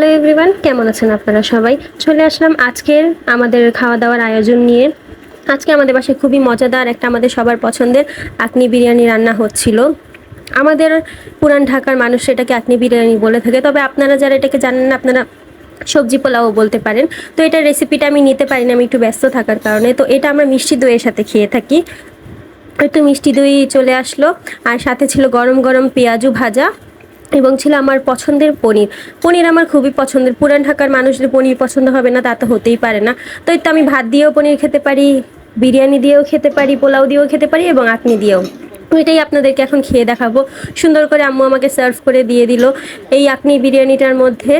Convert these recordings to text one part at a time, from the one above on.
Hello everyone, কেমন আছেন আপনারা সবাই? চলে আসলাম আজকের আমাদের খাওয়া দাওয়ার আয়োজন নিয়ে। আজকে আমাদের বাসায় খুবই মজাদার একটা আমাদের সবার পছন্দের আকনি বিরিয়ানি রান্না হচ্ছিল। আমাদের পুরান ঢাকার মানুষ এটাকে আকনি বিরিয়ানি বলে থাকে। তবে আপনারা যারা এটাকে জানেন না, আপনারা সবজি পোলাও বলতে পারেন। তো এটার রেসিপিটা আমি নিতে পারি না, আমি একটু ব্যস্ত থাকার কারণে। তো এটা আমরা মিষ্টি দইয়ের সাথে খেয়ে থাকি। একটু মিষ্টি দই চলে আসলো। আর সাথে ছিল গরম গরম পেঁয়াজু ভাজা। এবং ছিল আমার পছন্দের পনির। পনির আমার খুবই পছন্দের। পুরান ঢাকার মানুষদের পনির পছন্দ হবে না, তা তো হতেই পারে না। তো তো আমি ভাত দিয়েও পনির খেতে পারি, বিরিয়ানি দিয়েও খেতে পারি, পোলাও দিয়েও খেতে পারি এবং আপনি দিয়েও। এটাই আপনাদেরকে এখন খেয়ে দেখাবো। সুন্দর করে আম্মু আমাকে সার্ভ করে দিয়ে দিল। এই আপনি বিরিয়ানিটার মধ্যে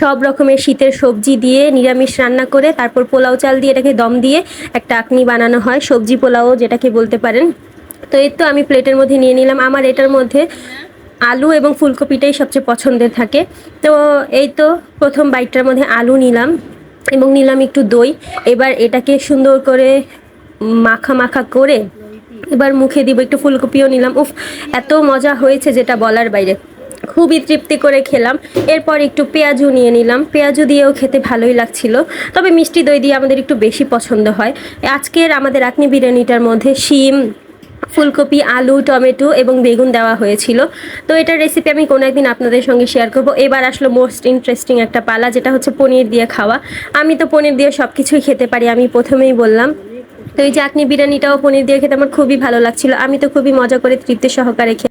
সব রকমের শীতের সবজি দিয়ে নিরামিষ রান্না করে, তারপর পোলাও চাল দিয়ে এটাকে দম দিয়ে একটা আকনি বানানো হয়, সবজি পোলাও যেটাকে বলতে পারেন। তো এই তো আমি প্লেটের মধ্যে নিয়ে নিলাম। আমার এটার মধ্যে আলু এবং ফুলকপিটাই সবচেয়ে পছন্দের থাকে। তো এই তো প্রথম বাইটটার মধ্যে আলু নিলাম এবং নিলাম একটু দই। এবার এটাকে সুন্দর করে মাখা মাখা করে এবার মুখে দিব একটু ফুলকপিও নিলাম। উফ, এত মজা হয়েছে যেটা বলার বাইরে। খুবই তৃপ্তি করে খেলাম। এরপর একটু পেঁয়াজু নিয়ে নিলাম। পেঁয়াজু দিয়েও খেতে ভালোই লাগছিল। তবে মিষ্টি দই দিয়ে আমাদের একটু বেশি পছন্দ হয়। আজকের আমাদের আকনি বিরিয়ানিটার মধ্যে শিম ফুলকপি, আলু, টমেটো এবং বেগুন দেওয়া হয়েছিল। তো এটার রেসিপি আমি কোনো একদিন আপনাদের সঙ্গে শেয়ার করব। এবার আসলো মোস্ট ইন্টারেস্টিং একটা পালা, যেটা হচ্ছে পনির দিয়ে খাওয়া। আমি তো পনির দিয়ে সব কিছুই খেতে পারি, আমি প্রথমেই বললাম। তো এই চাটনি বিরিয়ানিটাও পনির দিয়ে খেতে আমার খুবই ভালো লাগছিল। আমি তো খুবই মজা করে তৃপ্তি সহকারে খেয়ে